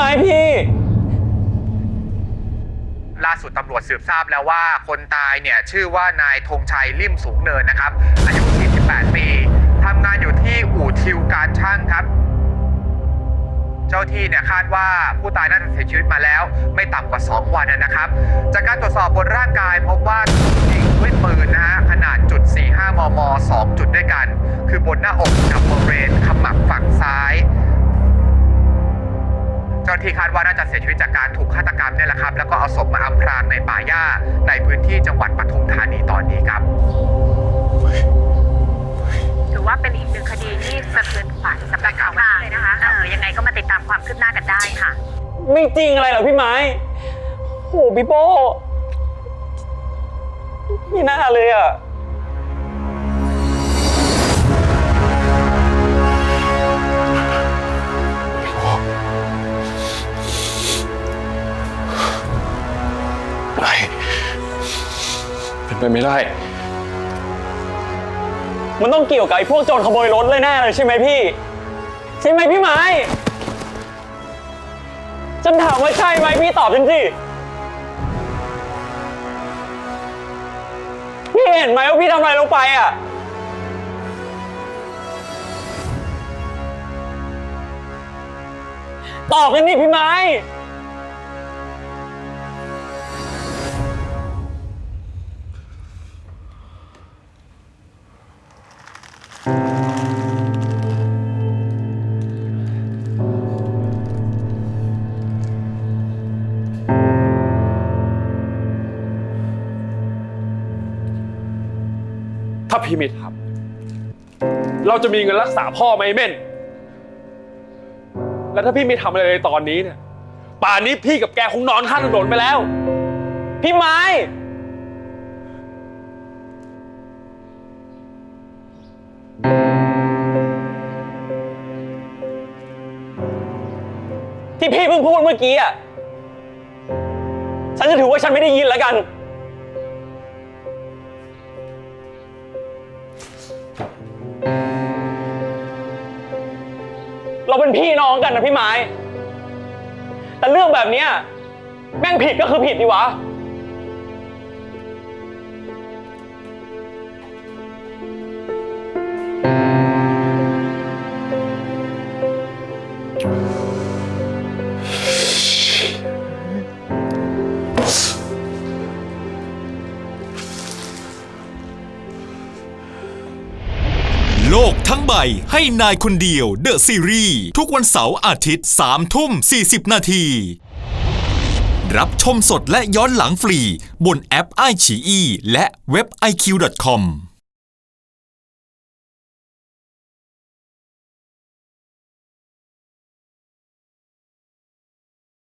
พี่ไม้พี่ ล่าสุดตำรวจสืบทราบแล้วว่าคนตายเนี่ย ชื่อว่านายธงชัยลิ่มสูงเนินนะครับ อายุ 48 ปีทำงานอยู่ที่อู่ทิวการช่างครับ เจ้าที่เนี่ยคาดว่าผู้ตายน่าจะเสียชีวิตมาแล้ว ไม่ต่ำกว่า 2 วันนะครับ จากการตรวจสอบบนร่างกายพบว่าถูกยิงด้วยปืนนะฮะขนาดจุด 45 มม 2 จุดด้วยกัน คือบนหน้าอกกับบริเวณขมับฝั่ง จ้าหน้าที่คาดว่าน่าจะเสียชีวิตจากการถูกฆาตกรรมเนี่ยแหละครับ แล้วก็เอาศพมาอำพรางในป่าหญ้าในพื้นที่จังหวัดปทุมธานีตอนนี้ครับถือว่าเป็นอีกหนึ่งคดีที่สะเทือนขวัญสำหรับชาวบ้านเลยนะคะเออยังไงก็มาติดตามความคืบหน้ากันได้ค่ะ ไม่จริงอะไรหรอพี่ไม้โอ้พี่โป้ไม่น่าเลยอะ ไปไม่ได้ มันต้องเกี่ยวกับไอ้พวกโจรขโมยรถเลยแน่เลยใช่ไหมพี่ ใช่ไหมพี่ไม้ฉันถามว่าใช่ไหมพี่ตอบฉันสิพี่เห็นไหมว่าพี่ทำอะไรลงไปอะ ตอบกันนี่พี่ไม้ ถ้าพี่ไม่ทำเราจะมีเงินรักษาพ่อไหมเม่น แล้วถ้าพี่ไม่ทำอะไรเลยตอนนี้เนี่ย ป่านนี้พี่กับแกคงนอนข้างถนนไปแล้ว พี่ไม้ ที่พี่เพิ่งพูดเมื่อกี้อะ ฉันจะถือว่าฉันไม่ได้ยินแล้วกัน เราเป็นพี่น้องกันนะพี่ไม้ แต่เรื่องแบบเนี้ยแม่งผิดก็คือผิดดีวะ ทั้งใบให้นายคนเดียวเดอะซีรีส์ทุกวันเสาร์อาทิตย์3ทุ่ม 40 นาที รับชมสดและย้อนหลังฟรี บนแอปไอชีอีและเว็บ iq.com